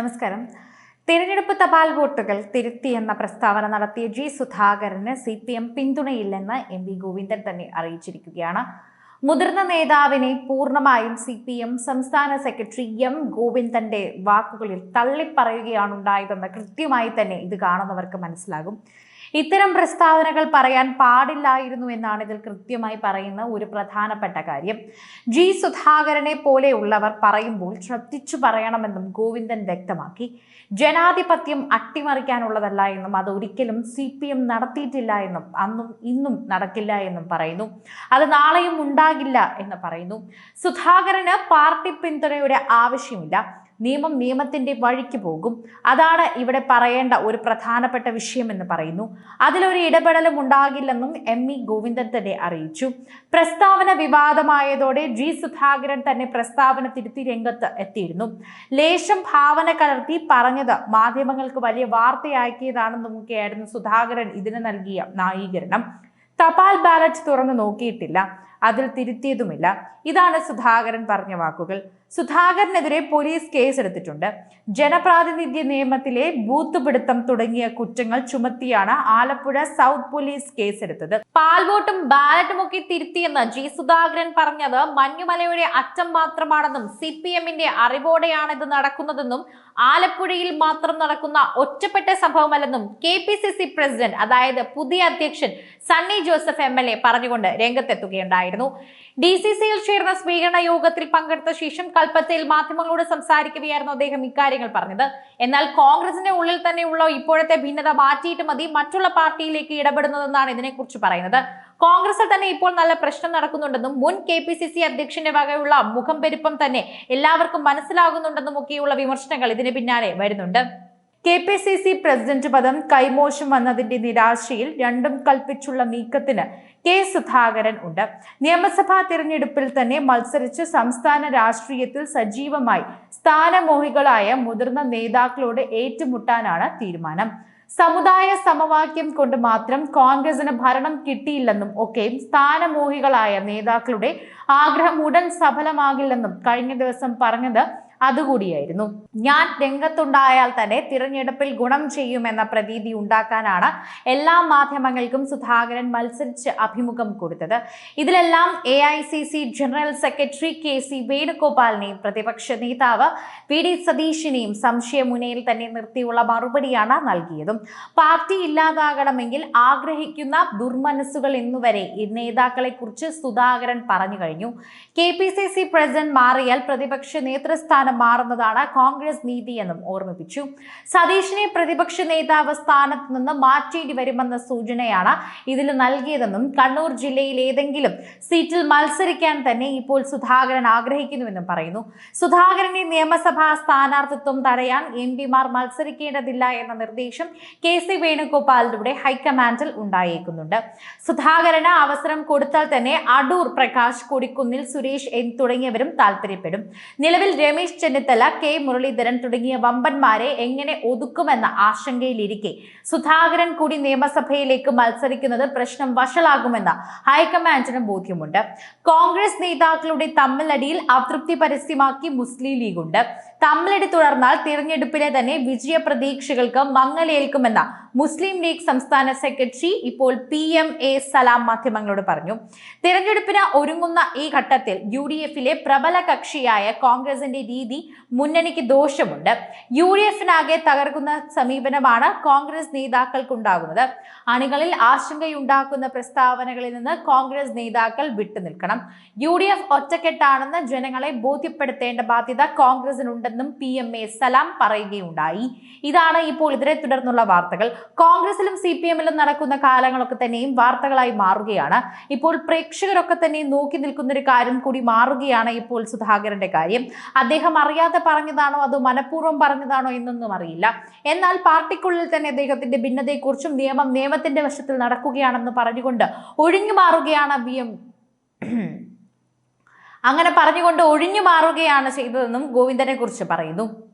നമസ്കാരം. തിരഞ്ഞെടുപ്പ് തപാൽ വോട്ടുകൾ തിരുത്തിയെന്ന പ്രസ്താവന നടത്തിയ ജി സുധാകരന് സി പി എം പിന്തുണയില്ലെന്ന് എം വി ഗോവിന്ദൻ തന്നെ അറിയിച്ചിരിക്കുകയാണ്. മുതിർന്ന നേതാവിനെ പൂർണമായും സി പി എം സംസ്ഥാന സെക്രട്ടറി എം ഗോവിന്ദന്റെ വാക്കുകളിൽ തള്ളിപ്പറയുകയാണുണ്ടായതെന്ന് കൃത്യമായി തന്നെ ഇത് കാണുന്നവർക്ക് മനസ്സിലാകും. ഇത്തരം പ്രസ്താവനകൾ പറയാൻ പാടില്ലായിരുന്നു എന്നാണ് ഇതിൽ കൃത്യമായി പറയുന്ന ഒരു പ്രധാനപ്പെട്ട കാര്യം. ജി സുധാകരനെ പോലെയുള്ളവർ പറയുമ്പോൾ ശ്രദ്ധിച്ചു പറയണമെന്നും ഗോവിന്ദൻ വ്യക്തമാക്കി. ജനാധിപത്യം അട്ടിമറിക്കാനുള്ളതല്ല എന്നും അതൊരിക്കലും സി പി എം നടത്തിയിട്ടില്ല എന്നും അന്നും ഇന്നും നടക്കില്ല എന്നും പറയുന്നു. അത് നാളെയും ഉണ്ടാകില്ല എന്ന് പറയുന്നു. സുധാകരന് പാർട്ടി പിന്തുണയുടെ ആവശ്യമില്ല. നിയമം നിയമത്തിന്റെ വഴിക്ക് പോകും. അതാണ് ഇവിടെ പറയേണ്ട ഒരു പ്രധാനപ്പെട്ട വിഷയമെന്ന് പറയുന്നു. അതിലൊരു ഇടപെടലും ഉണ്ടാകില്ലെന്നും എം ഇ ഗോവിന്ദൻ തന്നെ അറിയിച്ചു. പ്രസ്താവന വിവാദമായതോടെ ജി സുധാകരൻ തന്നെ പ്രസ്താവന തിരുത്തി രംഗത്ത് എത്തിയിരുന്നു. ലേശം ഭാവന കലർത്തി പറഞ്ഞത് മാധ്യമങ്ങൾക്ക് വലിയ വാർത്തയാക്കിയതാണെന്നുമൊക്കെയായിരുന്നു സുധാകരൻ ഇതിന് നൽകിയ ന്യായീകരണം. തപാൽ ബാലറ്റ് തുറന്നു നോക്കിയിട്ടില്ല. അതിൽ തിരുത്തിയതുമില്ല. ഇതാണ് സുധാകരൻ പറഞ്ഞ വാക്കുകൾ. സുധാകരനെതിരെ പോലീസ് കേസെടുത്തിട്ടുണ്ട്. ജനപ്രാതിനിധ്യ നിയമത്തിലെ ബൂത്ത് പിടുത്തം തുടങ്ങിയ കുറ്റങ്ങൾ ചുമത്തിയാണ് ആലപ്പുഴ സൗത്ത് പോലീസ് കേസെടുത്തത്. പാൽവോട്ടും ബാലറ്റും ഒക്കെ തിരുത്തിയെന്ന് ജി സുധാകരൻ പറഞ്ഞത് മഞ്ഞുമലയുടെ അറ്റം മാത്രമാണെന്നും സി പി എമ്മിന്റെ അറിവോടെയാണ് ഇത് നടക്കുന്നതെന്നും ആലപ്പുഴയിൽ മാത്രം നടക്കുന്ന ഒറ്റപ്പെട്ട സംഭവമല്ലെന്നും K P C C president അതായത് പുതിയ അധ്യക്ഷൻ Sunny Joseph M L A പറഞ്ഞുകൊണ്ട് രംഗത്തെത്തുകയുണ്ടായിരുന്നു ഡി സി സിയിൽ ചേർന്ന സ്വീകരണ യോഗത്തിൽ പങ്കെടുത്ത ശേഷം കൽപ്പറ്റയിൽ മാധ്യമങ്ങളോട് സംസാരിക്കുകയായിരുന്നു അദ്ദേഹം ഇക്കാര്യങ്ങൾ പറഞ്ഞത്. എന്നാൽ കോൺഗ്രസിന്റെ ഉള്ളിൽ തന്നെയുള്ള ഇപ്പോഴത്തെ ഭിന്നത മാറ്റിയിട്ട് മതി മറ്റുള്ള പാർട്ടിയിലേക്ക് ഇടപെടുന്നതെന്നാണ് ഇതിനെക്കുറിച്ച് പറയുന്നത്. കോൺഗ്രസിൽ തന്നെ ഇപ്പോൾ നല്ല പ്രശ്നം നടക്കുന്നുണ്ടെന്നും മുൻ കെ പി സി സി അധ്യക്ഷന്റെ വകയുള്ള മുഖം പെരുപ്പം തന്നെ എല്ലാവർക്കും മനസ്സിലാകുന്നുണ്ടെന്നും ഒക്കെയുള്ള വിമർശനങ്ങൾ ഇതിന് പിന്നാലെ വരുന്നുണ്ട്. K P C C president പദം കൈമോശം വന്നതിന്റെ നിരാശയിൽ രണ്ടും കൽപ്പിച്ചുള്ള നീക്കത്തിന് കെ സുധാകരൻ ഉണ്ട്. നിയമസഭാ തിരഞ്ഞെടുപ്പിൽ തന്നെ മത്സരിച്ച് സംസ്ഥാന രാഷ്ട്രീയത്തിൽ സജീവമായി സ്ഥാനമോഹികളായ മുതിർന്ന നേതാക്കളോട് ഏറ്റുമുട്ടാനാണ് തീരുമാനം. സമുദായ സമവാക്യം കൊണ്ട് മാത്രം കോൺഗ്രസിന് ഭരണം കിട്ടിയില്ലെന്നും ഒക്കെയും സ്ഥാനമോഹികളായ നേതാക്കളുടെ ആഗ്രഹം ഉടൻ സഫലമാകില്ലെന്നും കഴിഞ്ഞ ദിവസം പറഞ്ഞത് അതുകൂടിയായിരുന്നു. ഞാൻ രംഗത്തുണ്ടായാൽ തന്നെ തിരഞ്ഞെടുപ്പിൽ ഗുണം ചെയ്യുമെന്ന പ്രതീതി ഉണ്ടാക്കാനാണ് എല്ലാ മാധ്യമങ്ങൾക്കും സുധാകരൻ മത്സരിച്ച് അഭിമുഖം കൊടുത്തത്. ഇതിലെല്ലാം A general secretary K C വേണുഗോപാലിനെയും പ്രതിപക്ഷ നേതാവ് വി ഡി സതീഷിനെയും സംശയമുനയിൽ തന്നെ നിർത്തിയുള്ള മറുപടിയാണ് നൽകിയതും. പാർട്ടി ഇല്ലാതാകണമെങ്കിൽ ആഗ്രഹിക്കുന്ന ദുർമനസ്സുകൾ എന്നുവരെ നേതാക്കളെ കുറിച്ച് സുധാകരൻ പറഞ്ഞു കഴിഞ്ഞു. K P C C president മാറിയാൽ പ്രതിപക്ഷ നേതൃസ്ഥാനം മാറുന്നതാണ് കോൺഗ്രസ് നീതി എന്നും ഓർമ്മിപ്പിച്ചു. സതീഷിനെ പ്രതിപക്ഷ നേതാവ് സ്ഥാനത്ത് നിന്ന് മാറ്റേണ്ടി വരുമെന്ന സൂചനയാണ് ഇതിൽ നൽകിയതെന്നും കണ്ണൂർ ജില്ലയിൽ ഏതെങ്കിലും സീറ്റിൽ മത്സരിക്കാൻ തന്നെ ഇപ്പോൾ സുധാകരൻ ആഗ്രഹിക്കുന്നുവെന്നും പറയുന്നു. സുധാകരനെ നിയമസഭാ സ്ഥാനാർത്ഥിത്വം തടയാൻ എം പിമാർ മത്സരിക്കേണ്ടതില്ല എന്ന നിർദ്ദേശം കെ സി വേണുഗോപാലിലൂടെ ഹൈക്കമാൻഡിൽ ഉണ്ടായേക്കുന്നുണ്ട്. സുധാകരന് അവസരം കൊടുത്താൽ തന്നെ അടൂർ പ്രകാശ് കൊടിക്കുന്നിൽ സുരേഷ് തുടങ്ങിയവരും താല്പര്യപ്പെടും നിലവിൽ രമേശ് ചെന്നിത്തല കെ. മുരളീധരൻ തുടങ്ങിയ വമ്പന്മാരെ എങ്ങനെ ഒതുക്കുമെന്ന ആശങ്കയിലിരിക്കെ. സുധാകരൻ കൂടി നിയമസഭയിലേക്ക് മത്സരിക്കുന്നത് പ്രശ്നം വഷളാകുമെന്ന് ഹൈക്കമാൻഡിന് ബോധ്യമുണ്ട്. കോൺഗ്രസ് നേതാക്കളുടെ തമ്മിലടിയിൽ അതൃപ്തി പരസ്യമാക്കി മുസ്ലിം ലീഗ് ഉണ്ട് തമ്മിലടി തുടർന്നാൽ തിരഞ്ഞെടുപ്പിലെ തന്നെ വിജയ പ്രതീക്ഷകൾക്ക് മങ്ങലേൽക്കുമെന്ന മുസ്ലിം ലീഗ് സംസ്ഥാന സെക്രട്ടറി ഇപ്പോൾ പി. എം. എ. സലാം മാധ്യമങ്ങളോട് പറഞ്ഞു. തിരഞ്ഞെടുപ്പിന് ഒരുങ്ങുന്ന ഈ ഘട്ടത്തിൽ യു ഡി എഫിലെ പ്രബല കക്ഷിയായ കോൺഗ്രസിന്റെ രീതി മുന്നണിക്ക് ദോഷമുണ്ട്. യു ഡി എഫിനാകെ തകർക്കുന്ന സമീപനമാണ് കോൺഗ്രസ് നേതാക്കൾക്കുണ്ടാകുന്നത്. അണികളിൽ ആശങ്കയുണ്ടാക്കുന്ന പ്രസ്താവനകളിൽ നിന്ന് കോൺഗ്രസ് നേതാക്കൾ വിട്ടുനിൽക്കണം. യു ഡി എഫ് ഒറ്റക്കെട്ടാണെന്ന് ജനങ്ങളെ ബോധ്യപ്പെടുത്തേണ്ട ബാധ്യത കോൺഗ്രസിനുണ്ടെന്നും പി എം എ സലാം പറയുകയുണ്ടായി. ഇതാണ് ഇപ്പോൾ ഇതിനെ തുടർന്നുള്ള വാർത്തകൾ. കോൺഗ്രസിലും സി പി എമ്മിലും നടക്കുന്ന കാലങ്ങളൊക്കെ തന്നെയും വാർത്തകളായി മാറുകയാണ്. ഇപ്പോൾ പ്രേക്ഷകരൊക്കെ തന്നെ നോക്കി നിൽക്കുന്ന ഒരു കാര്യം കൂടി മാറുകയാണ് ഇപ്പോൾ സുധാകരന്റെ കാര്യം. അദ്ദേഹം അറിയാതെ പറഞ്ഞതാണോ? അതോ മനഃപൂർവം പറഞ്ഞതാണോ എന്നൊന്നും അറിയില്ല. എന്നാൽ പാർട്ടിക്കുള്ളിൽ തന്നെ അദ്ദേഹത്തിന്റെ ഭിന്നതയെക്കുറിച്ചും നിയമം നിയമത്തിന്റെ വശത്തിൽ നടക്കുകയാണെന്ന് പറഞ്ഞുകൊണ്ട് ഒഴിഞ്ഞു മാറുകയാണ് വി എം. അങ്ങനെ പറഞ്ഞുകൊണ്ട് ഒഴിഞ്ഞു മാറുകയാണ് ചെയ്തതെന്നും ഗോവിന്ദനെ കുറിച്ച് പറയുന്നു.